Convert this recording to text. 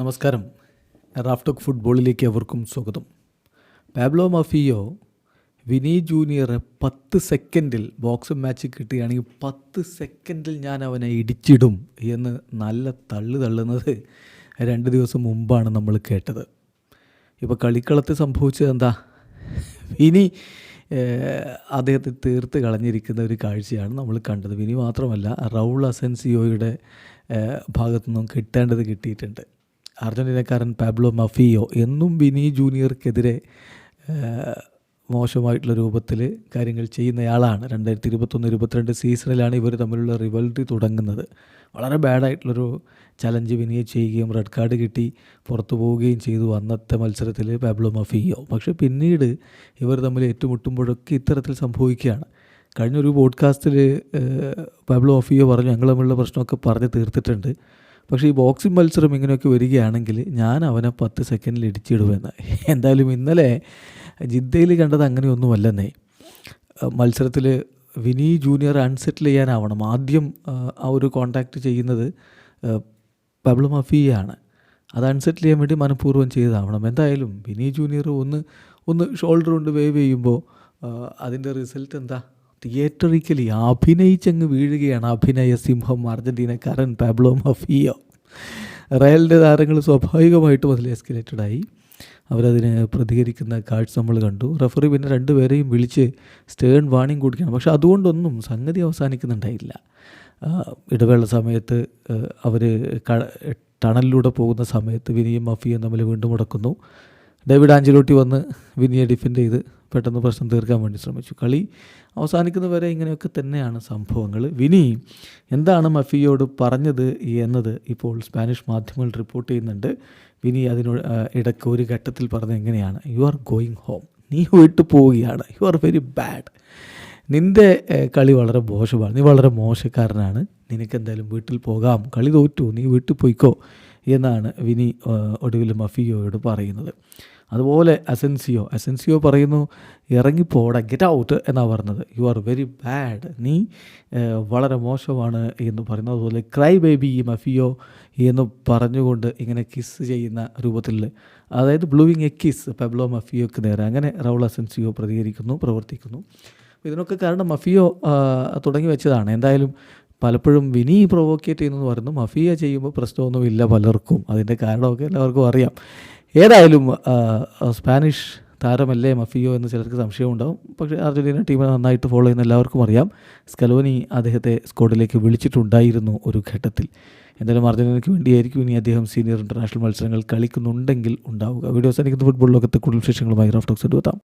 നമസ്കാരം. റാഫ്റ്റോക്ക് ഫുട്ബോളിലേക്ക് അവർക്കും സ്വാഗതം. പാബ്ലോ മഫിയോ വിനി ജൂനിയറെ പത്ത് സെക്കൻഡിൽ ബോക്സ് മാച്ച് കിട്ടുകയാണെങ്കിൽ പത്ത് സെക്കൻഡിൽ ഞാൻ അവനെ ഇടിച്ചിടും എന്ന് നല്ല തള്ളു തള്ളുന്നത് രണ്ട് ദിവസം മുമ്പാണ് നമ്മൾ കേട്ടത്. ഇപ്പോൾ കളിക്കളത്തിൽ സംഭവിച്ചത് എന്താ? വിനി അദ്ദേഹത്തെ തീർത്ത് കളഞ്ഞിരിക്കുന്ന ഒരു കാഴ്ചയാണ് നമ്മൾ കണ്ടത്. വിനി മാത്രമല്ല റൗൾ അസെൻസിയോയുടെ ഭാഗത്തു നിന്നും കിട്ടേണ്ടത് കിട്ടിയിട്ടുണ്ട്. അർജന്റീനക്കാരൻ പാബ്ലോ മഫിയോ എന്നും വിനി ജൂനിയർക്കെതിരെ മോശമായിട്ടുള്ള രൂപത്തിൽ കാര്യങ്ങൾ ചെയ്യുന്നയാളാണ്. രണ്ടായിരത്തി ഇരുപത്തൊന്ന് ഇരുപത്തിരണ്ട് സീസണിലാണ് ഇവർ തമ്മിലുള്ള റിവൽറ്റി തുടങ്ങുന്നത്. വളരെ ബാഡായിട്ടുള്ളൊരു ചലഞ്ച് വിനിയെ ചെയ്യുകയും റെഡ് കാർഡ് കിട്ടി പുറത്തു പോവുകയും ചെയ്തു അന്നത്തെ മത്സരത്തിൽ പാബ്ലോ മഫിയോ. പക്ഷേ പിന്നീട് ഇവർ തമ്മിൽ ഏറ്റുമുട്ടുമ്പോഴൊക്കെ ഇത്തരത്തിൽ സംഭവിക്കുകയാണ്. കഴിഞ്ഞൊരു പോഡ്കാസ്റ്റിൽ പാബ്ലോ മഫിയോ പറഞ്ഞു ഞങ്ങൾ തമ്മിലുള്ള പ്രശ്നമൊക്കെ പറഞ്ഞ് തീർത്തിട്ടുണ്ട്. പക്ഷേ ഈ ബോക്സിംഗ് മത്സരം ഇങ്ങനെയൊക്കെ വരികയാണെങ്കിൽ ഞാൻ അവനെ പത്ത് സെക്കൻഡിൽ ഇടിച്ചിടുമെന്ന് എന്തായാലും ഇന്നലെ ജിദ്ദയിൽ കണ്ടത് അങ്ങനെയൊന്നുമല്ലെന്നേ. മത്സരത്തിൽ വിനി ജൂനിയർ അൺസെറ്റിൽ ചെയ്യാനാവണം. ആദ്യം ആ, ഒരു കോണ്ടാക്റ്റ് ചെയ്യുന്നത് പബ്ലു മഫിയാണ്. അത് അൺസെറ്റിൽ ചെയ്യാൻ വേണ്ടി മനഃപൂർവം ചെയ്തതാവണം എന്തായാലും വിനി ജൂനിയർ ഒന്ന് ഒന്ന് ഷോൾഡർ കൊണ്ട് വേവ് ചെയ്യുമ്പോൾ അതിന്റെ റിസൾട്ട് എന്താ? തിയേറ്ററിക്കലി അഭിനയിച്ചങ്ങ് വീഴുകയാണ് അഭിനയ സിംഹം അർജന്റീനക്കാരൻ പാബ്ലോ മഫിയോ. റയലിന്റെ താരങ്ങൾ സ്വാഭാവികമായിട്ടും അതിൽ എസ്കലേറ്റഡായി അവരതിന് പ്രതികരിക്കുന്ന കാഴ്ച നമ്മൾ കണ്ടു. റഫറി പിന്നെ രണ്ടുപേരെയും വിളിച്ച് സ്റ്റേൺ വാണിംഗ് കൊടുക്കുകയാണ്. പക്ഷെ അതുകൊണ്ടൊന്നും സംഗതി അവസാനിക്കുന്നുണ്ടായില്ല. ഇടവേള സമയത്ത് അവർ ടണലിലൂടെ പോകുന്ന സമയത്ത് വിനിയും മഫിയും തമ്മിൽ വീണ്ടും മുടക്കുന്നു. ഡേവിഡ് ആഞ്ചിലോട്ടി വന്ന് വിനിയെ ഡിഫെൻഡ് ചെയ്ത് പെട്ടെന്ന് പ്രശ്നം തീർക്കാൻ വേണ്ടി ശ്രമിച്ചു. കളി അവസാനിക്കുന്നവരെ ഇങ്ങനെയൊക്കെ തന്നെയാണ് സംഭവങ്ങൾ വിനി എന്താണ് മഫിയോട് പറഞ്ഞത് എന്നത് ഇപ്പോൾ സ്പാനിഷ് മാധ്യമങ്ങൾ റിപ്പോർട്ട് ചെയ്യുന്നുണ്ട്. വിനി അതിനോട് ഇടയ്ക്ക് ഒരു ഘട്ടത്തിൽ പറഞ്ഞത് എങ്ങനെയാണ്? യു ആർ ഗോയിങ് ഹോം നീ വീട്ടിൽ പോവുകയാണ്. യു ആർ വെരി ബാഡ് നിന്റെ കളി വളരെ മോശമാണ്. നീ വളരെ മോശക്കാരനാണ്. നിനക്ക് എന്തായാലും വീട്ടിൽ പോകാം. കളി തോറ്റു. നീ വീട്ടിൽ പോയിക്കോ എന്നാണ് വിനി ഒടുവിൽ മഫിയോയോട് പറയുന്നത്. അതുപോലെ അസെൻസിയോ. അസെൻസിയോ പറയുന്നു ഇറങ്ങിപ്പോടാ ഗെറ്റ് ഔട്ട് എന്നാണ് പറഞ്ഞത്. യു ആർ വെരി ബാഡ് നീ വളരെ മോശമാണ് എന്ന് പറയുന്നത് അതുപോലെ ക്രൈ ബേബി മഫിയോ എന്ന് പറഞ്ഞുകൊണ്ട് ഇങ്ങനെ കിസ് ചെയ്യുന്ന രൂപത്തിൽ അതായത് ബ്ലൂവിങ് എ കിസ് പെബ്ലോ മഫിയോക്ക് നേരെ. അങ്ങനെ റൗൾ അസെൻസിയോ പ്രതികരിക്കുന്നു പ്രവർത്തിക്കുന്നു. ഇതിനൊക്കെ കാരണം മഫിയോ തുടങ്ങി വെച്ചതാണ്. എന്തായാലും പലപ്പോഴും വിനി പ്രൊവോക്കേറ്റ് ചെയ്യുന്നു പറയുന്നു. മഫിയ ചെയ്യുമ്പോൾ പ്രശ്നമൊന്നുമില്ല പലർക്കും. അതിന്റെ കാരണമൊക്കെ എല്ലാവർക്കും അറിയാം. ഏതായാലും സ്പാനിഷ് താരമല്ലേ മഫിയോ എന്ന് ചിലർക്ക് സംശയമുണ്ടാവും. പക്ഷേ അർജന്റീന ടീമിനെ നന്നായിട്ട് ഫോളോ ചെയ്യുന്ന എല്ലാവർക്കും അറിയാം. സ്കലോനി അദ്ദേഹത്തെ സ്കോഡിലേക്ക് വിളിച്ചിട്ടുണ്ടായിരുന്നു ഒരു ഘട്ടത്തിൽ. എന്തായാലും അർജന്റീനയ്ക്ക് വേണ്ടിയായിരിക്കും ഇനി അദ്ദേഹം സീനിയർ ഇന്റർനാഷണൽ മത്സരങ്ങൾ കളിക്കുന്നുണ്ടെങ്കിൽ ഉണ്ടാവുക. വീഡിയോസ് എനിക്ക് ഫുട്ബോൾ ലോകത്തെ കൂടുതൽ വിശേഷങ്ങളുമായി ടോക്സ് എടുത്താം